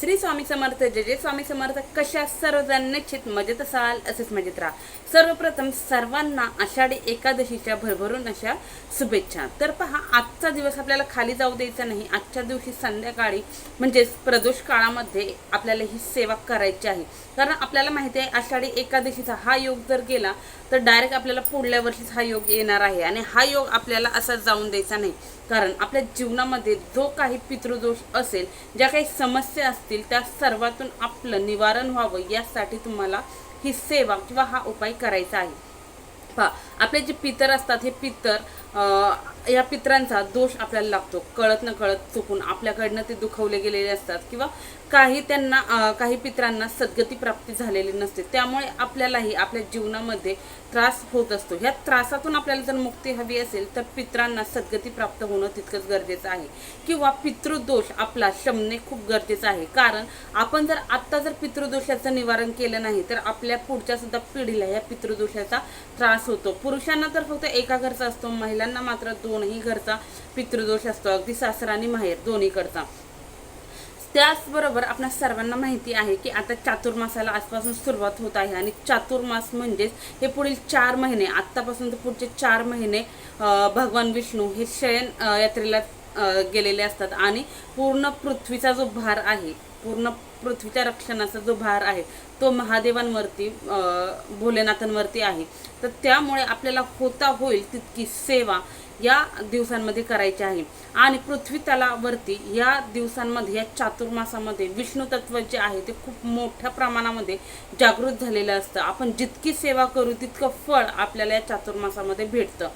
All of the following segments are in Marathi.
श्री स्वामी समर्थ जय जय स्वामी समर्थ. कशा सर्वजण निश्चित मजेत असाल असेच मजेत राहा. सर्वप्रथम सर्वांना आषाढी एकादशीच्या भरभरून अशा शुभेच्छा. तर पहा आजचा दिवस आपल्याला खाली जाऊ द्यायचा नाही. आजच्या दिवशी संध्याकाळी म्हणजेच प्रदोष काळामध्ये आपल्याला ही सेवा करायची आहे. कारण आपल्याला माहिती आहे आषाढी एकादशीचा हा योग जर गेला तर डायरेक्ट आपल्याला पुढल्या वर्षीच हा योग येणार आहे. आणि हा योग आपल्याला असा जाऊन द्यायचा नाही. कारण आपल्या जीवनामध्ये जो काही पितृदोष असेल ज्या काही समस्या असतील त्या सर्वातून आपलं निवारण व्हावं यासाठी तुम्हाला ही सेवा किंवा हा उपाय करायचा आहे. पहा आपले जे पितर असतात हे पितर या पित्रांचा दोष आपल्याला लागतो. कळत न कळत चुकून आपल्याकडनं ते दुखवले गेलेले असतात किंवा काही त्यांना काही पित्रांना सद्गती प्राप्ती झालेली नसते. त्यामुळे आपल्यालाही आपल्या जीवनामध्ये त्रास होत असतो. ह्या त्रासातून आपल्याला जर मुक्ती हवी असेल तर पित्रांना सद्गती प्राप्त होणं तितकंच गरजेचं आहे. किंवा पितृदोष आपला शमणे खूप गरजेचं आहे. कारण आपण जर आत्ता जर पितृदोषाचं निवारण केलं नाही तर आपल्या पुढच्या सुद्धा पिढीला या पितृदोषाचा त्रास होतो. पुरुषांना तर फक्त एका घरचा असतो महिलांना मात्र दोनही घरचा पितृदोष असतो. अगदी सासरा आणि माहेर दोन्हीकडचा. त्याचबरोबर आपल्या सर्वांना माहिती आहे की आता चातुर्मासाला आजपासून सुरुवात होत आहे आणि चातुर्मास म्हणजेच हे पुढील चार महिने आत्तापासून तर पुढचे चार महिने भगवान विष्णू हे शयन यात्रेला गेलेले असतात आणि पूर्ण पृथ्वीचा जो भार आहे पूर्ण पृथ्वीच्या रक्षणाचा जो भार आहे तो महादेवांवरती अं, भोलेनाथांवरती आहे. तर त्यामुळे आपल्याला होता होईल तितकी सेवा या दिवसांमध्ये करायचे आहे. आणि पृथ्वी तलावरती या दिवसांमध्ये या चातुर्मासामध्ये विष्णू तत्व जे आहे ते खूप मोठ्या प्रमाणामध्ये जागृत झालेलं असतं. आपण जितकी सेवा करू तितकं फळ आपल्याला या चातुर्मासामध्ये भेटतं.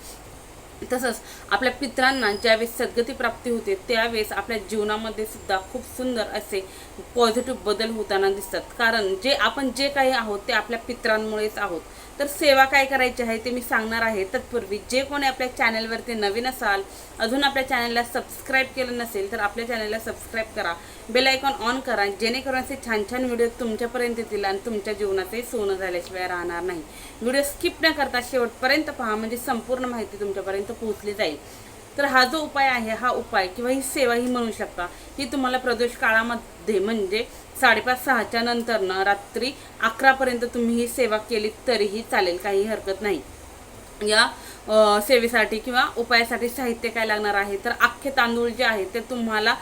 तसंच आपल्या पित्रांना ज्यावेळेस सद्गती प्राप्ती होते त्यावेळेस आपल्या जीवनामध्ये सुद्धा खूप सुंदर असे पॉझिटिव्ह बदल होताना दिसतात. कारण जे आपण जे काही आहोत ते आपल्या पित्रांमुळेच आहोत. तर सेवा काय करायची आहे ते मी सांगणार आहे. तत्पूर्वी जे कोणी आपल्या चॅनलवरती नवीन असाल अजून आपल्या चॅनलला सबस्क्राईब केलं नसेल तर आपल्या चॅनलला सबस्क्राईब करा. बेल आयकॉन ऑन करा जेणेकरून असे छान छान व्हिडिओ तुमच्यापर्यंत येतील आणि तुमच्या जीवनातही सोनं झाल्याशिवाय राहणार नाही. व्हिडिओ स्किप न करता शेवटपर्यंत पहा म्हणजे संपूर्ण माहिती तुमच्यापर्यंत पोहोचली जाईल. तर हा जो उपाय आहे हा उपाय किंवा ही सेवा ही म्हणू शकता ही तुम्हाला प्रदोष काळामध्ये म्हणजे साडेपाच सहाच्या नंतरनं रात्री अकरापर्यंत तुम्ही ही सेवा केली तरीही चालेल काही हरकत नाही. या सेवेसाठी किंवा उपायासाठी साहित्य काय लागणार आहे? तर अख्खे तांदूळ जे आहे ते तुम्हाला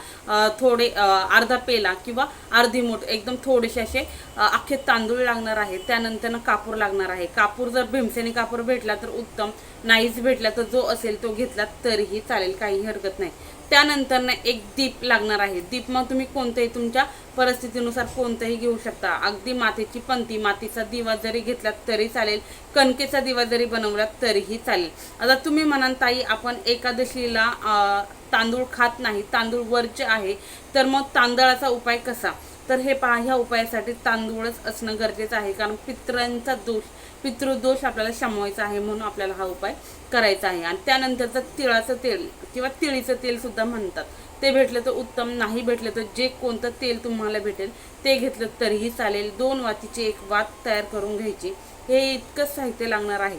थोडे अर्धा पेला किंवा अर्धी मोठ एकदम थोडेसे असे अख्खे तांदूळ लागणार आहे. त्यानंतरनं कापूर लागणार आहे. कापूर जर भीमसेनी कापूर भेटला तर उत्तम. नाहीच भेटला तर जो असेल तो घेतला तरीही चालेल. काही हरकत नाही. त्यानंतर ना एक दीप लागणार आहे. दीप मग तुम्ही कोणतंही तुमच्या परिस्थितीनुसार कोणतंही घेऊ शकता. अगदी मातीची पंती मातीचा दिवा जरी घेतला तरी चालेल. कणकेचा दिवा जरी बनवला तरीही चालेल. आता तुम्ही म्हणाल ताई आपण एकादशीला अं, तांदूळ खात नाही. तांदूळ वरचे आहे. तर मग तांदळाचा उपाय कसा? तर हे पहा ह्या उपायासाठी तांदूळच असणं गरजेचं आहे. कारण पितरांचा दोष पितृदोष आपल्याला शमवायचा आहे म्हणून आपल्याला हा उपाय करायचं आहे. आणि त्यानंतरचं तिळाचं तेल किंवा तिळीचं तेल सुद्धा म्हणतात. ते भेटलं तर उत्तम नाही भेटलं तर जे कोणतं तेल तुम्हाला भेटेल ते घेतलं तरीही चालेल. दोन वातीची एक वात तयार करून घ्यायची. हे इतकंच साहित्य लागणार आहे.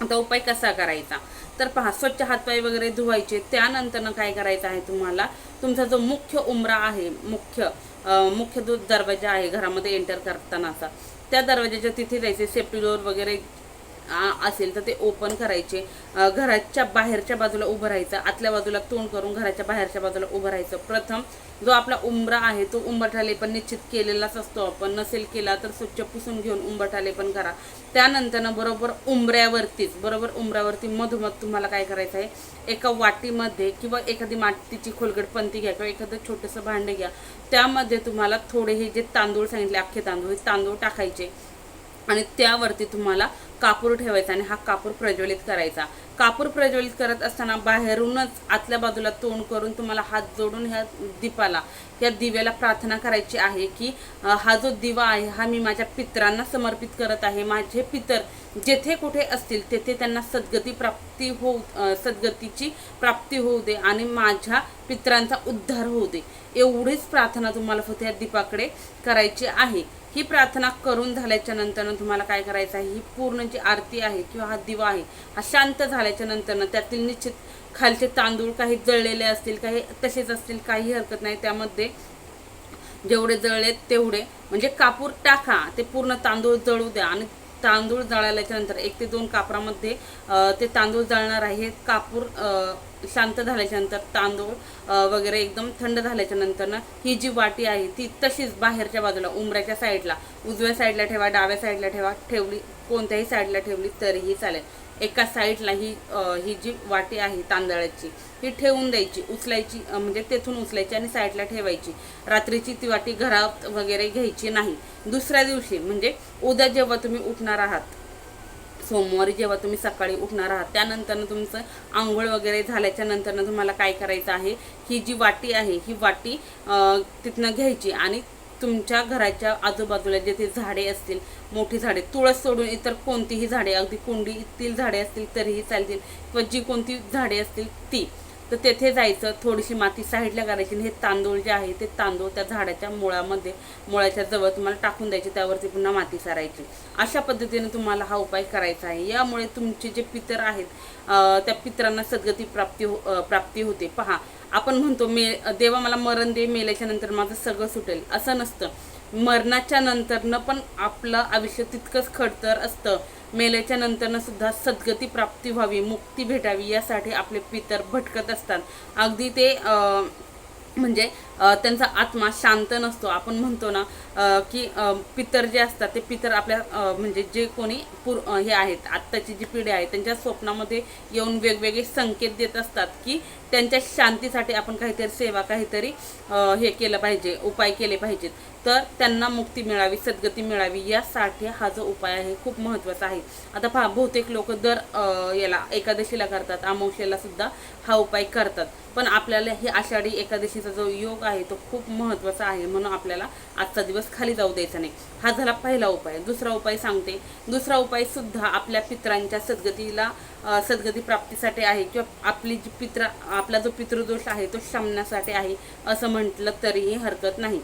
आता उपाय कसा करायचा? तर पहा स्वच्छ हातपाय वगैरे धुवायचे. त्यानंतरनं काय करायचं आहे तुम्हाला? तुमचा जो मुख्य उमरा आहे मुख्य मुख्य जो दरवाजा आहे घरामध्ये एंटर करतानाचा त्या दरवाजाच्या तिथे जायचे. सेफ्टी डोअर वगैरे असेल तर ते ओपन करायचे. घराच्या बाहेरच्या बाजूला उभं राहायचं आतल्या बाजूला तोंड करून घराच्या बाहेरच्या बाजूला उभं राहायचं. प्रथम जो आपला उंबरा आहे तो उंबरठाले पण निश्चित केलेलाच असतो. आपण नसेल केला तर स्वच्छ पुसून घेऊन उंबरठाले पण करा. त्यानंतरनं बरोबर उंबऱ्यावरतीच बरोबर उंबऱ्यावरती मधोमध तुम्हाला काय करायचं आहे? एका वाटीमध्ये किंवा एखादी मातीची खोलगट पंती घ्या किंवा एखादं छोटंसं भांडं घ्या. त्यामध्ये तुम्हाला थोडे हे जे तांदूळ सांगितले अख्खे तांदूळ हे तांदूळ टाकायचे. आणि त्यावरती तुम्हाला कापूर ठेवायचा आणि हा कापूर प्रज्वलित करायचा. कापूर प्रज्वलित करत असताना बाहेरूनच आतल्या बाजूला तोंड करून तुम्हाला हात जोडून ह्या दीपाला या दिव्याला प्रार्थना करायची आहे की हा जो दिवा आहे हा मी माझ्या पितरांना समर्पित करत आहे. माझे पितर जेथे कुठे असतील तेथे त्यांना सद्गती प्राप्ती होऊ सद्गतीची प्राप्ती होऊ दे आणि माझ्या पितरांचा उद्धार होऊ दे. एवढीच प्रार्थना तुम्हाला फक्त या दीपाकडे करायची आहे. ही प्रार्थना करून झाल्याच्या नंतरनं तुम्हाला काय करायचं आहे? ही पूर्ण जी आरती आहे किंवा हा दिवा आहे हा शांत झाल्याच्या नंतरनं त्यातील निश्चित खालचे तांदूळ काही जळलेले असतील काही तसेच असतील काही हरकत नाही त्यामध्ये जेवढे जळलेत तेवढे. म्हणजे कापूर टाका ते पूर्ण तांदूळ जळू द्या आणि तांदूळ जळाल्याच्या नंतर एक ते दोन कापरामध्ये ते तांदूळ जळणार आहे. हे कापूर शांत झाल्याच्यानंतर तांदूळ वगैरे एकदम थंड झाल्याच्यानंतर ना ही जी वाटी आहे ती तशीच बाहेरच्या बाजूला उंबऱ्याच्या साईडला उजव्या साईडला ठेवा डाव्या साईडला ठेवा ठेवली कोणत्याही साईडला ठेवली तरीही चालेल. एका साईडला ही ही जी वाटी आहे तांदळाची ही ठेवून द्यायची उचलायची म्हणजे तेथून उचलायची आणि साईडला ठेवायची. रात्रीची ती वाटी घरात वगैरे घ्यायची नाही. दुसऱ्या दिवशी म्हणजे उद्या जेव्हा तुम्ही उठणार आहात सोमवारी जेव्हा तुम्ही सकाळी उठणार आहात त्यानंतरनं तुमचं आंघोळ वगैरे झाल्याच्या नंतरनं तुम्हाला काय करायचं आहे ही जी वाटी आहे ही वाटी तिथनं घ्यायची आणि तुमच्या घराच्या आजूबाजूला जे ते झाडे असतील मोठी झाडे तुळस सोडून इतर कोणतीही झाडे अगदी कुंडीतील झाडे असतील तरीही चालतील. किंवा जी कोणती झाडे असतील ती. तर तेथे जायचं थोडीशी माती साईडला करायची आणि हे तांदूळ जे आहे ते तांदूळ त्या झाडाच्या मुळामध्ये मुळाच्या जवळ तुम्हाला टाकून द्यायचे त्यावरती पुन्हा माती सारायची. अशा पद्धतीने तुम्हाला हा उपाय करायचा आहे. यामुळे तुमचे जे पितर आहेत त्या पितरांना सद्गती प्राप्ती हो- प्राप्ती होते. पहा आपण म्हणतो मे देवा मला मरण दे मेल्याच्या नंतर माझं सगळं सुटेल. असं नसतं. मरणाच्या नंतरनं पण आपलं आयुष्य तितकंच खडतर असतं. मेल्याच्या नंतरनं सुद्धा सद्गती प्राप्ती व्हावी मुक्ती भेटावी यासाठी आपले पितर भटकत असतात. अगदी ते अं, म्हणजे त्यांचा आत्मा शांत नसतो. आपण म्हणतो ना की पितर जे असतात ते पितर आपल्या म्हणजे जे कोणी पूर हे आहेत आत्ताची जी पिढी आहे त्यांच्या स्वप्नामध्ये येऊन वेगवेगळे संकेत देत असतात की त्यांच्या शांतीसाठी आपण काहीतरी सेवा काहीतरी हे केलं पाहिजे उपाय केले पाहिजेत. तर त्यांना मुक्ती मिळावी सद्गती मिळावी यासाठी हा जो उपाय आहे खूप महत्त्वाचा आहे. आता पहा बहुतेक लोक दर याला एकादशीला करतात अमावस्येला सुद्धा हा उपाय करतात. पण आपल्याला हे आषाढी एकादशीचा जो योग आहे तो खूप महत्त्वाचा आहे म्हणून आपल्याला आजचा दिवस खाली जाऊ द्यायचा नाही. हा झाला पहिला उपाय. दुसरा उपाय सांगते. दुसरा उपाय सुद्धा आपल्या पित्रांच्या सद्गतीला सद्गती प्राप्तीसाठी आहे किंवा आपली जी पित्र आपला जो पितृदोष आहे तो शमण्यासाठी आहे असं म्हटलं तरीही हरकत नाही.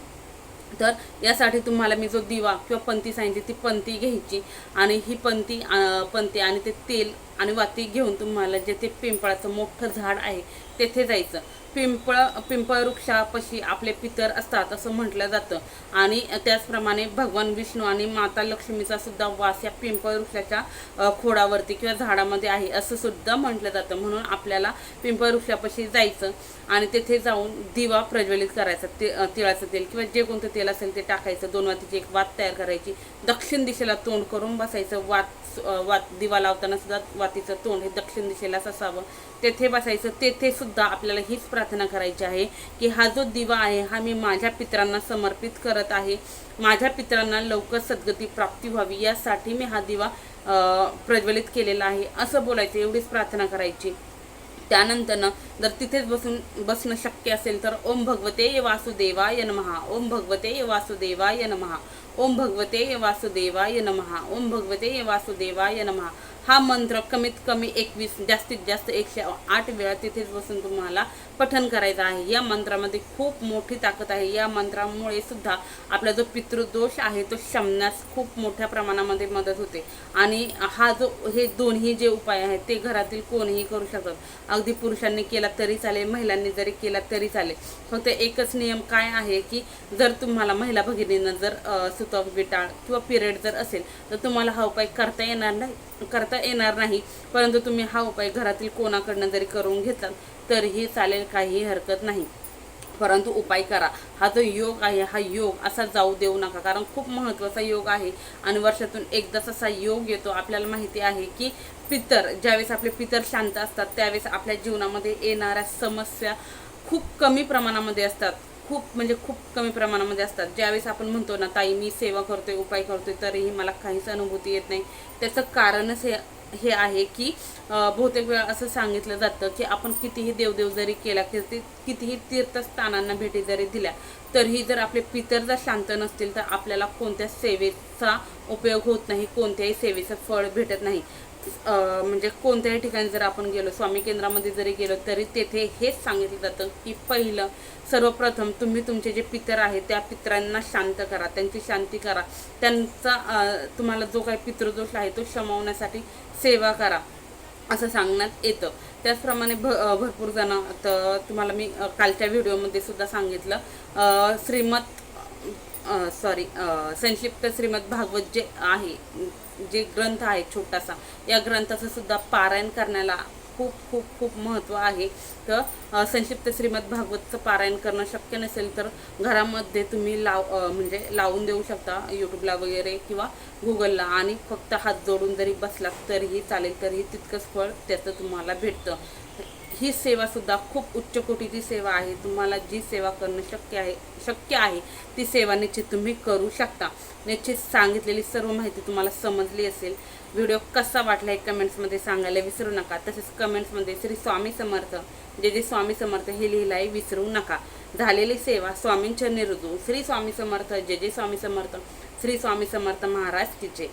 तर यासाठी तुम्हाला मी जो दिवा किंवा पंती सांगितली ती पंती घ्यायची आणि ही पंती अं, पंती आणि ते तेल आणि वाती घेऊन तुम्हाला जे ते पिंपळाचं मोठं झाड आहे तेथे जायचं. पिंपळ पिंपळ वृक्षापाशी आपले पितर असतात असं म्हटलं जातं. आणि त्याचप्रमाणे भगवान विष्णू आणि माता लक्ष्मीचा सुद्धा वास या पिंपळ वृक्षाच्या खोडावरती किंवा झाडामध्ये आहे असं सुद्धा म्हटलं जातं. म्हणून आपल्याला पिंपळ वृक्षापाशी जायचं आणि तेथे जाऊन दिवा प्रज्वलित करायचा ते तिळाचं तेल किंवा जे कोणतं तेल असेल ते टाकायचं. दोन वातीची एक वात तयार करायची. दक्षिण दिशेला तोंड करून बसायचं. वात वात दिवा लावताना सुद्धा वातीचं तोंड हे दक्षिण दिशेलाच असावं तेथे बसायचं तेथे सुद्धा आपल्याला हीच प्रार्थना करायची आहे की हा जो दिवा आहे हा मी माझ्या पित्रांना समर्पित करत आहे. माझ्या पित्रांना लवकर सद्गती प्राप्ती व्हावी यासाठी मी हा दिवा प्रज्वलित केलेला आहे असं बोलायचं एवढीच प्रार्थना करायची. त्यानंतरनं जर तिथेच बसून बसणं शक्य असेल तर ओम भगवते वासुदेवाय नमहा ओम भगवते वासुदेवाय नमहा. ओम भगवते वासुदेवाय नमहा ओम भगवते वासुदेवाय नमहा हा मंत्र कमीत कमी एकवीस जास्तीत जास्त एकशे आठ वेळा तिथेच बसून तुम्हाला पठन करायचं आहे. या मंत्रामध्ये खूप मोठी ताकद आहे. या मंत्रामुळे सुद्धा आपला जो पितृदोष आहे तो शमण्यास खूप मोठ्या प्रमाणामध्ये मदत होते. आणि हा जो हे दोन्ही जे उपाय आहेत ते घरातील कोणीही करू शकतात अगदी पुरुषांनी केला तरी चालेल महिलांनी जरी केला तरी चालेल. फक्त एकच नियम काय आहे की जर तुम्हाला महिला भगिनींना जर अ, सुतक विटाळ किंवा पिरियड जर असेल तर तुम्हाला हा उपाय करता येणार नाही करता येणार नाही. परंतु तुम्ही हा उपाय घरातील कोणाकडनं जरी करून घेतलात तरीही चालेल काहीही हरकत नाही. परंतु उपाय करा. हा जो योग आहे हा योग असा जाऊ देऊ नका. कारण खूप महत्त्वाचा योग आहे आणि वर्षातून एकदाच असा योग येतो. आपल्याला माहिती आहे की पितर ज्यावेळेस आपले पितर शांत असतात त्यावेळेस आपल्या जीवनामध्ये येणाऱ्या समस्या खूप कमी प्रमाणामध्ये असतात. खूप म्हणजे खूप कमी प्रमाणामध्ये असतात. ज्यावेळेस आपण म्हणतो ना ताई मी सेवा करतोय उपाय करतोय तरीही मला काहीच अनुभूती येत नाही. त्याचं कारणच हे हे आहे की बहुतेक वेळा असं सांगितलं जातं की आपण कितीही देवदेव जरी केला किती कितीही तीर्थस्थानांना भेटी जरी दिल्या तरीही जर आपले पितर जर शांत नसतील तर आपल्याला कोणत्या सेवेचा उपयोग होत नाही कोणत्याही सेवेचं फळ भेटत नाही. म्हणजे कोणत्याही ठिकाणी जर आपण गेलो स्वामी केंद्रामध्ये जरी गेलो तरी तेथे हेच सांगितलं जातं की पहिलं सर्वप्रथम तुम्ही तुमचे जे पितर आहेत त्या पितरांना शांत करा त्यांची शांती करा. त्यांचा तुम्हाला जो काही पितृदोष आहे तो शमवण्यासाठी सेवा करा असं सांगण्यात येतं. त्याचप्रमाणे भ भरपूर जण तर तुम्हाला मी कालच्या व्हिडिओमध्ये सुद्धा सांगितलं श्रीमत सॉरी संक्षिप्त श्रीमद भागवत जे आहे जे ग्रंथ आहे छोटासा या ग्रंथाचं सुद्धा पारायण करण्याला खूप खूप खूप महत्त्व आहे. तर संक्षिप्त श्रीमद भागवतचं पारायण करणं शक्य नसेल तर घरामध्ये तुम्ही लाव म्हणजे लावून देऊ शकता यूट्यूबला वगैरे किंवा गुगलला आणि फक्त हात जोडून जरी बसलात तरीही चालेल तरीही तितकंच फळ त्याचं तुम्हाला भेटतं. ही सेवासुद्धा खूप उच्च कोटीची सेवा आहे. तुम्हाला जी सेवा करणं शक्य आहे शक्य आहे ती सेवा निश्चित तुम्ही करू शकता. निश्चित सांगितलेली सर्व माहिती तुम्हाला समजली असेल. व्हिडिओ कसा वाटला हे कमेंट्समध्ये सांगायला विसरू नका. तसेच कमेंट्समध्ये श्री स्वामी समर्थ जे जे स्वामी समर्थ हे लिहिलाही विसरू नका. झालेली सेवा स्वामींच्या निरुजू. श्री स्वामी समर्थ जे जे स्वामी समर्थ श्री स्वामी समर्थ महाराज की जय.